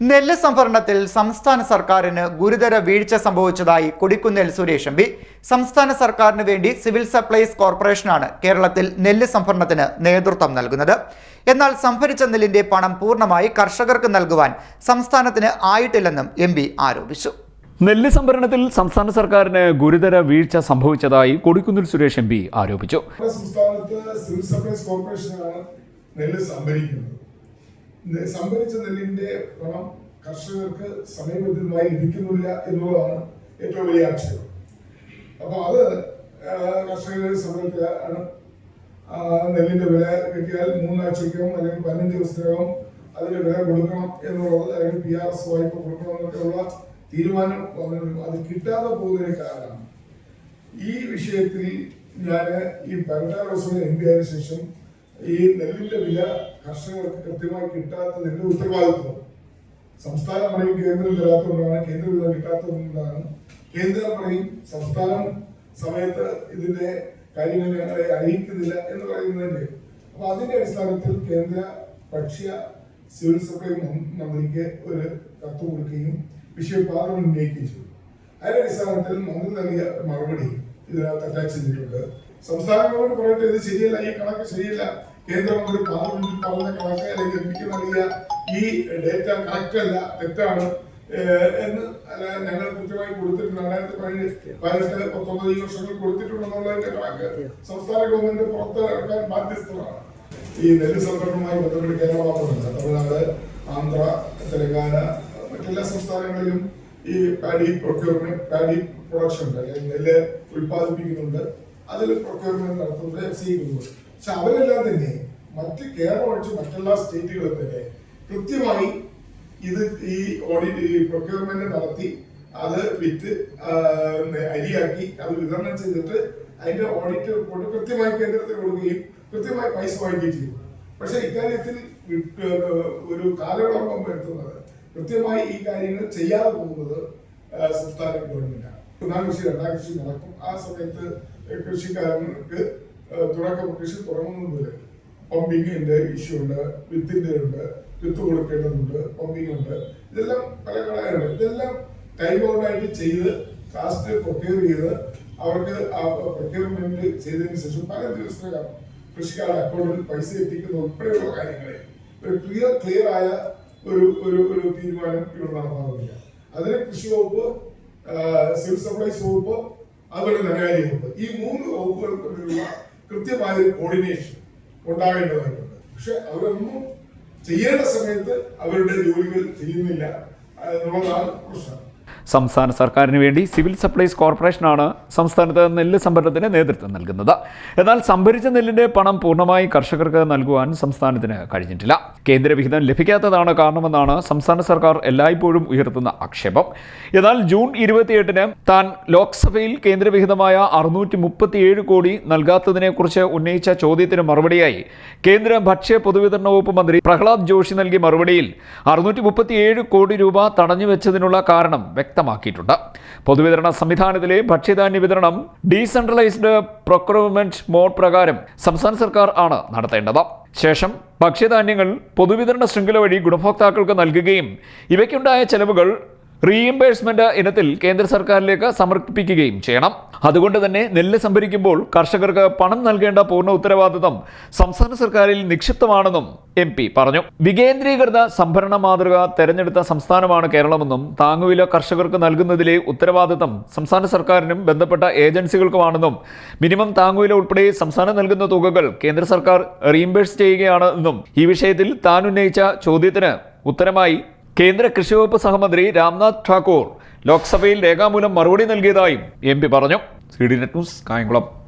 നെല്ല് സംഭരണത്തിൽ സംസ്ഥാന സർക്കാരിന് ഗുരുതര വീഴ്ച സംഭവിച്ചതായി കൊടിക്കുന്നിൽ സുരേഷ് എം സംസ്ഥാന സർക്കാരിന് വേണ്ടി സിവിൽ സപ്ലൈസ് കോർപ്പറേഷനാണ് കേരളത്തിൽ നെല്ല് സംഭരണത്തിന് നേതൃത്വം നൽകുന്നത്. എന്നാൽ സംഭരിച്ച നെല്ലിന്റെ പണം പൂർണമായി കർഷകർക്ക് നൽകുവാൻ സംസ്ഥാനത്തിന് ആയിട്ടില്ലെന്നും എം ആരോപിച്ചു. നെല്ല് സംഭരണത്തിൽ സംസ്ഥാന സർക്കാരിന് ഗുരുതര വീഴ്ച സംഭവിച്ചതായി കൊടിക്കുന്നിൽ സുരേഷ് എം ആരോപിച്ചു. സംസ്ഥാനത്ത് സിവിൽ സപ്ലൈസ് കോർപ്പറേഷനാണ് നെല്ല് സംഭരിക്കുന്നത്. സംഭരിച്ച നെല്ലിന്റെ പണം കർഷകർക്ക് സമയബന്ധിതമായി ലഭിക്കുന്നില്ല എന്നുള്ളതാണ് ഏറ്റവും വലിയ ആക്ഷേപം. അപ്പൊ അത് കർഷകരെ സംബന്ധിച്ചാണ് നെല്ലിന്റെ വില കിട്ടിയാൽ മൂന്നാഴ്ചക്കും അല്ലെങ്കിൽ പതിനഞ്ച് ദിവസത്തിനകം അതിന്റെ വില കൊടുക്കണം എന്നുള്ളത് അല്ലെങ്കിൽ പി ആർ എസ് വായ്പ കൊടുക്കണം എന്നൊക്കെയുള്ള തീരുമാനം വന്നിട്ടുണ്ട് അത് കിട്ടാതെ പോകുന്നതിന് കാരണം ഈ വിഷയത്തിൽ ഞാൻ ഈ പതിനെട്ടാം ദിവസം എം പി ആയതിനു ശേഷം ഈ നെല്ലിന്റെ വില കർഷകർക്ക് കൃത്യമായി കിട്ടാത്തതിന്റെ ഉത്തരവാദിത്വം? സംസ്ഥാനം പറയും കേന്ദ്രം തരാത്തതുകൊണ്ടാണ് കേന്ദ്ര വില കിട്ടാത്തതുകൊണ്ടാണ്. കേന്ദ്രം പറയും സംസ്ഥാനം സമയത്ത് ഇതിന്റെ കാര്യങ്ങൾ ഞങ്ങളെ അറിയിക്കുന്നില്ല എന്ന് പറയുന്നതിന്റെ. അപ്പൊ അതിന്റെ അടിസ്ഥാനത്തിൽ കേന്ദ്ര ഭക്ഷ്യ സിവിൽ സപ്ലൈ മന്ത്രിക്ക് ഒരു കത്ത് കൊടുക്കുകയും വിഷയം പാർലമെന്റ് ഉന്നയിക്കുകയും ചെയ്തു അതിന്റെ അടിസ്ഥാനത്തിൽ മന്ത്രി നൽകിയ മറുപടി ഇതിനകത്ത് അറ്റാച്ച് ചെയ്തിട്ടുണ്ട്. സംസ്ഥാന ഗവൺമെന്റ് പറയട്ടെ ഇത് ശരിയല്ല ഈ കണക്ക് ശരിയല്ല. കേന്ദ്രമന്ത്രി പാർലമെന്റിൽ പറഞ്ഞ കണക്ക് അല്ലെങ്കിൽ എനിക്ക് നൽകിയ ഈ ഡേറ്റ കറക്റ്റ് അല്ല തെറ്റാണ്. എന്ന് അല്ല ഞങ്ങൾ കൃത്യമായി കൊടുത്തിട്ടുണ്ട്. രണ്ടായിരത്തി പതിനെട്ട് പത്തൊമ്പത് ഈ വർഷങ്ങൾ കൊടുത്തിട്ടുണ്ടെന്നുള്ളതിന്റെ കണക്ക് സംസ്ഥാന ഗവൺമെന്റ് പുറത്തിറക്കാൻ ബാധ്യസ്ഥമാണ് ഈ നെല്ല് സംഭരണവുമായി ബന്ധപ്പെട്ട് കേരള മാത്രമല്ല തമിഴ്നാട് ആന്ധ്ര തെലങ്കാന മറ്റെല്ലാ സംസ്ഥാനങ്ങളിലും ഈ പാഡി പ്രൊക്യൂർമെന്റ് പാഡി പ്രൊഡക്ഷൻ ഉണ്ട്. അല്ലെങ്കിൽ നെല്ല് ഉൽപ്പാദിപ്പിക്കുന്നുണ്ട്. അതിൽ പ്രൊക്യൂർമെന്റ് നടത്തുന്നുണ്ട് എഫ് സി ചെയ്യുന്നുണ്ട്. പക്ഷെ അവരെല്ലാം തന്നെ മറ്റ് കേരളം ഒഴിച്ച് മറ്റെല്ലാ സ്റ്റേറ്റുകളും തന്നെ കൃത്യമായി ഇത് ഈ ഓഡിറ്റ് ഈ പ്രൊക്യൂർമെന്റ് നടത്തി അത് വിറ്റ് അരിയാക്കി അത് വിതരണം ചെയ്തിട്ട് അതിന്റെ ഓഡിറ്റ് റിപ്പോർട്ട് കൃത്യമായി കേന്ദ്രത്തിന് കൊടുക്കുകയും കൃത്യമായി പൈസ വാങ്ങുകയും ചെയ്യും പക്ഷെ ഇക്കാര്യത്തിൽ ഒരു കാലവിളംബം വരുത്തുന്നത് കൃത്യമായി ഈ കാര്യങ്ങൾ ചെയ്യാതെ പോകുന്നത് സംസ്ഥാന ഗവൺമെന്റാണ്. ഒന്നാം കൃഷി രണ്ടാം കൃഷി നടക്കും. ആ സമയത്ത് കൃഷിക്കാരനക്ക് തുടക്കം കൃഷി തുടങ്ങുന്നത് മുതൽ പമ്പിങ്ങിന്റെ ഇഷ്യൂ ഉണ്ട് വിത്തിന്റെ ഉണ്ട് വിത്ത് കൊടുക്കേണ്ടതുണ്ട് പമ്പിങ് ഉണ്ട് ഇതെല്ലാം പല ഘടകങ്ങളുണ്ട്. ഇതെല്ലാം ടൈം ഔട്ടായിട്ട് ചെയ്ത് കാസ്റ്റ് പ്രൊക്യൂർ ചെയ്ത് അവർക്ക് ആ പ്രൊക്യൂർമെന്റ് ചെയ്തതിന് ശേഷം പല ദിവസത്തിനകം കൃഷിക്കാരുടെ അക്കൗണ്ടിൽ പൈസ എത്തിക്കുന്ന ഉൾപ്പെടെയുള്ള കാര്യങ്ങളെ ഒരു ക്ലിയർ ക്ലിയർ ആയ ഒരു ഒരു ഒരു തീരുമാനം ഇവിടെ നടപ്പാകുന്നില്ല. അതിന് കൃഷി വകുപ്പ് സിവിൽ സപ്ലൈസ് വകുപ്പ് അതുപോലെ ധനകാര്യ വകുപ്പ്. ഈ മൂന്ന് വകുപ്പുകൾ തമ്മിലുള്ള കൃത്യമായ കോർഡിനേഷൻ ഉണ്ടാകേണ്ടതായിട്ടുണ്ട്. പക്ഷെ അവരൊന്നും ചെയ്യേണ്ട സമയത്ത് അവരുടെ ജോലികൾ ചെയ്യുന്നില്ല എന്നുള്ളതാണ് പ്രശ്നം. സംസ്ഥാന സർക്കാരിന് വേണ്ടി സിവിൽ സപ്ലൈസ് കോർപ്പറേഷനാണ് സംസ്ഥാനത്ത് നെല്ല് സംഭരണത്തിന് നേതൃത്വം നൽകുന്നത്. എന്നാൽ സംഭരിച്ച നെല്ലിന്റെ പണം പൂർണമായി കർഷകർക്ക് നൽകുവാൻ സംസ്ഥാനത്തിന് കഴിഞ്ഞിട്ടില്ല. കേന്ദ്രവിഹിതം ലഭിക്കാത്തതാണ് കാരണമെന്നാണ് സംസ്ഥാന സർക്കാർ എല്ലായ്പ്പോഴും ഉയർത്തുന്ന ആക്ഷേപം. എന്നാൽ ജൂൺ ഇരുപത്തിയെട്ടിന് താൻ ലോക്സഭയിൽ കേന്ദ്രവിഹിതമായ അറുന്നൂറ്റി മുപ്പത്തിയേഴ് കോടി നൽകാത്തതിനെക്കുറിച്ച് ഉന്നയിച്ച ചോദ്യത്തിന് മറുപടിയായി കേന്ദ്ര ഭക്ഷ്യ പൊതുവിതരണ വകുപ്പ് മന്ത്രി പ്രഹ്ലാദ് ജോഷി നൽകിയ മറുപടിയിൽ അറുന്നൂറ്റി കോടി രൂപ തടഞ്ഞു തടഞ്ഞുവെച്ചതിനുള്ള കാരണം വ്യക്തമാക്കിയിട്ടുണ്ട്. പൊതുവിതരണ സംവിധാനത്തിലെ ഭക്ഷ്യധാന്യ വിതരണം ഡീസെൻട്രലൈസ്ഡ് പ്രൊക്യൂർമെന്റ് മോഡ് പ്രകാരം സംസ്ഥാന സർക്കാർ ആണ് നടത്തേണ്ടത്. ശേഷം ഭക്ഷ്യധാന്യങ്ങൾ പൊതുവിതരണ ശൃംഖല വഴി ഗുണഭോക്താക്കൾക്ക് നൽകുകയും ഇവയ്ക്കുണ്ടായ ചെലവുകൾ റീഇംബേഴ്സ്മെന്റ് ഇനത്തിൽ കേന്ദ്ര സർക്കാരിലേക്ക് സമർപ്പിക്കുകയും ചെയ്യണം. അതുകൊണ്ട് തന്നെ നെല്ല് സംഭരിക്കുമ്പോൾ കർഷകർക്ക് പണം നൽകേണ്ട പൂർണ ഉത്തരവാദിത്തം സംസ്ഥാന സർക്കാരിൽ നിക്ഷിപ്തമാണെന്നും എം പി പറഞ്ഞു. വികേന്ദ്രീകൃത സംഭരണ മാതൃക തെരഞ്ഞെടുത്ത സംസ്ഥാനമാണ് കേരളമെന്നും താങ്ങുവില കർഷകർക്ക് നൽകുന്നതിലെ ഉത്തരവാദിത്തം സംസ്ഥാന സർക്കാരിനും ബന്ധപ്പെട്ട ഏജൻസികൾക്കുമാണെന്നും മിനിമം താങ്ങുവില ഉൾപ്പെടെ സംസ്ഥാനം നൽകുന്ന തുകകൾ കേന്ദ്ര സർക്കാർ റീഇംബേഴ്സ് ചെയ്യുകയാണ് എന്നും ഈ വിഷയത്തിൽ താൻ ഉന്നയിച്ച ചോദ്യത്തിന് ഉത്തരമായി കേന്ദ്ര കൃഷി വകുപ്പ് സഹമന്ത്രി രാംനാഥ് ഠാക്കൂർ ലോക്സഭയിൽ രേഖാമൂലം മറുപടി നൽകിയതായും എം പി പറഞ്ഞു. C D net news Kayamkulam.